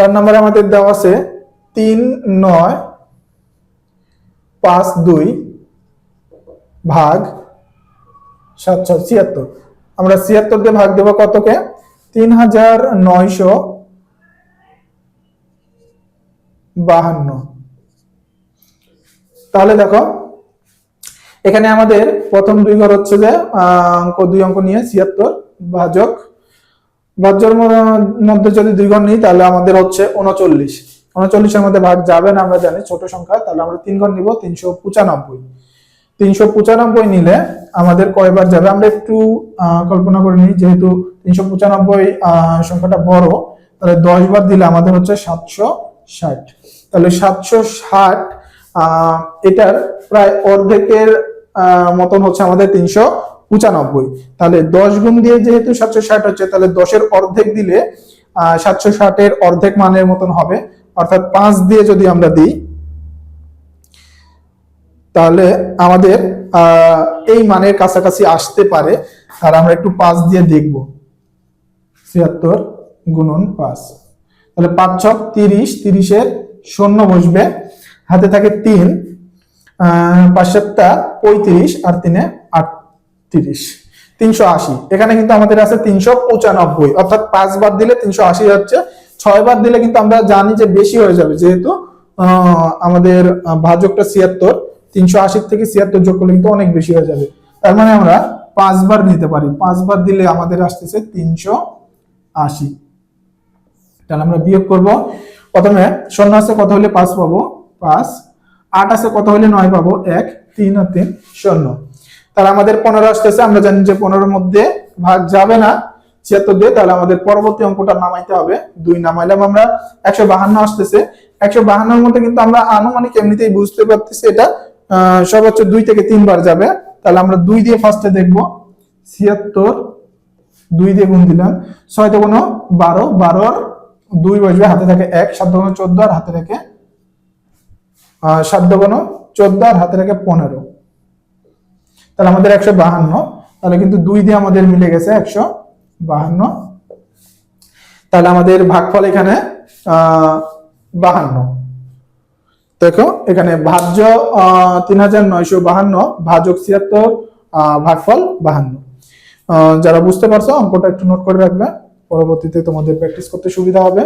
চার নম্বরে আমাদের দেওয়া আছে তিন নয় পাঁচ দুই ভাগ সাত ছয়, ছিয়াত্তর। আমরা ছিয়াত্তর দিয়ে ভাগ দেবো কতকে? তিন হাজার নয়শো বাহান্ন। তাহলে দেখো, এখানে আমাদের প্রথম দুই ঘর হচ্ছে যে অঙ্ক দুই অঙ্ক নিয়ে ছিয়াত্তর ভাজক ভাজ্যর মধ্যে যদি দুই ঘর নিই, তাহলে আমাদের হচ্ছে উনচল্লিশ। উনচল্লিশের মধ্যে ভাগ যাবে না, আমরা জানি ছোট সংখ্যা, তাহলে আমরা তিন ঘর নিব, তিনশো পঁচানব্বই। তিনশো পঁচানব্বই নিলে আমাদের কয়বার যাবে? আমরা একটু কল্পনা করে নিই, যেহেতু তিনশো পঁচানব্বই সংখ্যাটা বড়, তাহলে দশ বার দিলে আমাদের হচ্ছে সাতশো ষাট। তাহলে সাতশো ষাট এটার প্রায় অর্ধেকের মতন হচ্ছে আমাদের তিনশো পঁচানব্বই। তাহলে দশ গুণ দিয়ে যেহেতু সাতশো ষাট হচ্ছে, তাহলে দশের অর্ধেক দিলে সাতশো ষাটের অর্ধেক মানের মতন হবে। অর্থাৎ পাঁচ দিয়ে যদি আমরা দিই, তাহলে আমাদের এই মানের কাছাকাছি আসতে পারে। আর আমরা একটু পাঁচ দিয়ে দেখব। ছিয়াত্তর গুণন পাঁচ। তাহলে পাঁচ ছক তিরিশ, তিরিশের শূন্য বসবে। হাতে থাকে তিন পাঁচ সাতটা পঁয়ত্রিশ, আর তিনে আটত্রিশ তিনশো আশি। এখানে কিন্তু আমাদের আছে তিনশো পঁচানব্বই। অর্থাৎ পাঁচ বার দিলে তিনশো আশি হচ্ছে, ছয় বার দিলে কিন্তু আমরা জানি যে বেশি হয়ে যাবে। যেহেতু আমাদের ভাজকটা ছিয়াত্তর, তিনশো আশি থেকে ছিয়াত্তর যোগ করলে কিন্তু অনেক বেশি হয়ে যাবে। তার মানে আমরা পাঁচবার নিতে পারি। পাঁচবার দিলে আমাদের আসতেছে তিনশো আশি। তাহলে আমরা বিয়োগ করব। প্রথমে শূন্য আছে কত হলে পাঁচ পাবো? পাঁচ। আট আছে কত হলে নয় পাবো? এক। তিন আর তিন, শূন্য। তাহলে আমাদের পনেরো আসতেছে, আমরা জানি যে পনেরোর মধ্যে ভাগ যাবে না, ছিয়াত্তর দিয়ে, তাহলে আমাদের পরবর্তী অঙ্কটা নামাইতে হবে। দুই নামাইলাম আমরা, একশো বাহান্ন আসতেছে। একশো বাহান্নর মধ্যে কিন্তু আমরা আনুমানিক এমনিতেই বুঝতে পারতেছি এটা সর্বোচ্চ দুই থেকে তিনবার যাবে। তাহলে আমরা দুই দিয়ে ফার্স্টে দেখব, ছিয়াত্তর, দুই দিয়ে গুণ দিলাম, ছয় দুগুণ বারো বারোর দুই বসবে, হাতে থাকে এক, সাত চোদ্দ আর হাতে থাকে সাত দুগুণ চোদ্দ আর হাতে থাকে পনেরো। তাহলে আমাদের একশো বাহান্ন, তাহলে কিন্তু দুই দিয়ে আমাদের মিলে গেছে একশো বাহান্ন। তাহলে আমাদের ভাগফল এখানে বাহান্ন। দেখো, এখানে ভাজ্য তিন হাজার নয়শো বাহান্ন, ভাজক ছিয়াত্তর ভাগফল বাহান্ন। যারা বুঝতে পারছ, অঙ্কটা একটু নোট করে রাখবে। পরবর্তীতে তোমাদের প্র্যাকটিস করতে সুবিধা হবে।